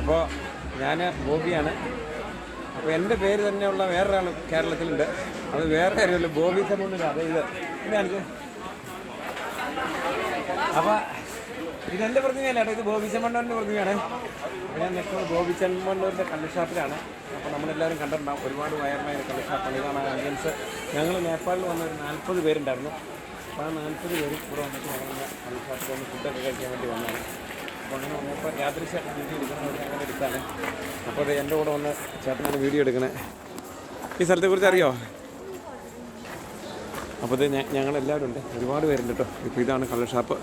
അപ്പോൾ ഞാൻ ബോബിയാണ്. അപ്പോൾ എന്റെ പേര് തന്നെയുള്ള വേറൊരാൾ കേരളത്തിലുണ്ട്. അത് വേറെ ആരുമല്ല ബോബി സമൂഹം അതെ ഇത്. ഇത് കാണിച്ച് അപ്പോൾ ഇതെന്റെ പ്രതിമയല്ല? ഇത് ബോബി ചെമ്മണ്ണൂരിന്റെ പ്രതിമയാണ്. ഞാൻ നിൽക്കുന്നത് ബോബി ചെമ്മണ്ണൂരിന്റെ കള്ള് ഷാപ്പിലാണ്. അപ്പോൾ നമ്മളെല്ലാവരും കണ്ടിട്ടുണ്ടാവും ഒരുപാട് വയറിനായ കള്ള് ഷാപ്പാണ് ഇതാണ് ആംബിയൻസ്. ഞങ്ങൾ നേപ്പാളിൽ വന്ന ഒരു നാൽപ്പത് പേരുണ്ടായിരുന്നു. അപ്പോൾ ആ നാൽപ്പത് പേരും ഇവിടെ വന്നിട്ട് ഞങ്ങൾ കള്ള് ഷാപ്പിൽ വന്ന് ഫുഡൊക്കെ കഴിക്കാൻ വേണ്ടി വന്നതാണ്. അങ്ങനെ വന്നപ്പോൾ വീഡിയോ എടുക്കണമെന്ന് അങ്ങനെ എടുത്താണ്. അപ്പോൾ അത് എന്റെ കൂടെ വന്ന് ചേട്ടനാണ് വീഡിയോ എടുക്കണേ. ഈ സ്ഥലത്തെക്കുറിച്ച് അറിയോ? അപ്പോൾ ഇത് ഞങ്ങളെല്ലാവരും ഉണ്ട്. ഒരുപാട് പേരുണ്ട് കേട്ടോ. ഇപ്പോൾ ഇതാണ് കള്ള് ഷാപ്പ്.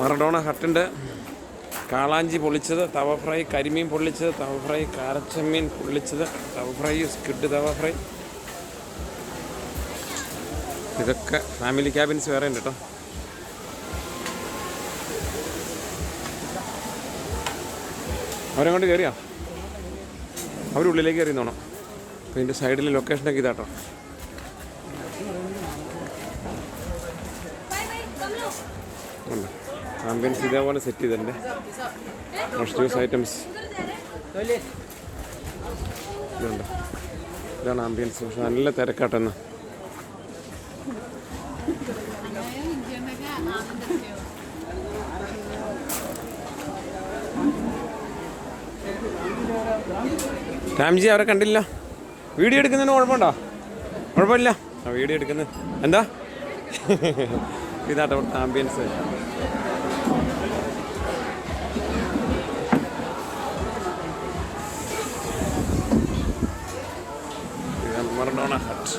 മറഡോണ ഹട്ടുണ്ട്. കാളാഞ്ചി പൊള്ളിച്ചത് തവ ഫ്രൈ കരിമീൻ പൊള്ളിച്ചത് തവ ഫ്രൈ കാരച്ചമ്മീൻ പൊള്ളിച്ചത് tawa fry squid tawa fry. ഇതൊക്കെ ഫാമിലി ക്യാബിൻസ് വേറെ ഉണ്ട് കേട്ടോ. അവരങ്ങോട്ട് കയറിയാ? അവരുള്ളിലേക്ക് കയറി നോണം അപ്പോൾ ഇതിന്റെ സൈഡിൽ ലൊക്കേഷനൊക്കെ ഇതാട്ടോ. ആംബിയൻസ് ഇതേപോലെ സെറ്റ് ചെയ്തിട്ടുണ്ട്. മോസ്റ്റ്യൂസ് ഐറ്റംസ് ഇതുണ്ട്? ഇതാണ് ആംബിയൻസ് പക്ഷെ നല്ല തിരക്കാട്ടെന്ന്. രാംജി അവരെ കണ്ടില്ല. വീഡിയോ എടുക്കുന്നതിന് കുഴപ്പമുണ്ടോ? കുഴപ്പമില്ല. ആ വീഡിയോ എടുക്കുന്നത്. എന്താ? ഇതാട്ടോ അവിടുത്തെ ആംബിയൻസ് മറഡോണ ഹട്ട്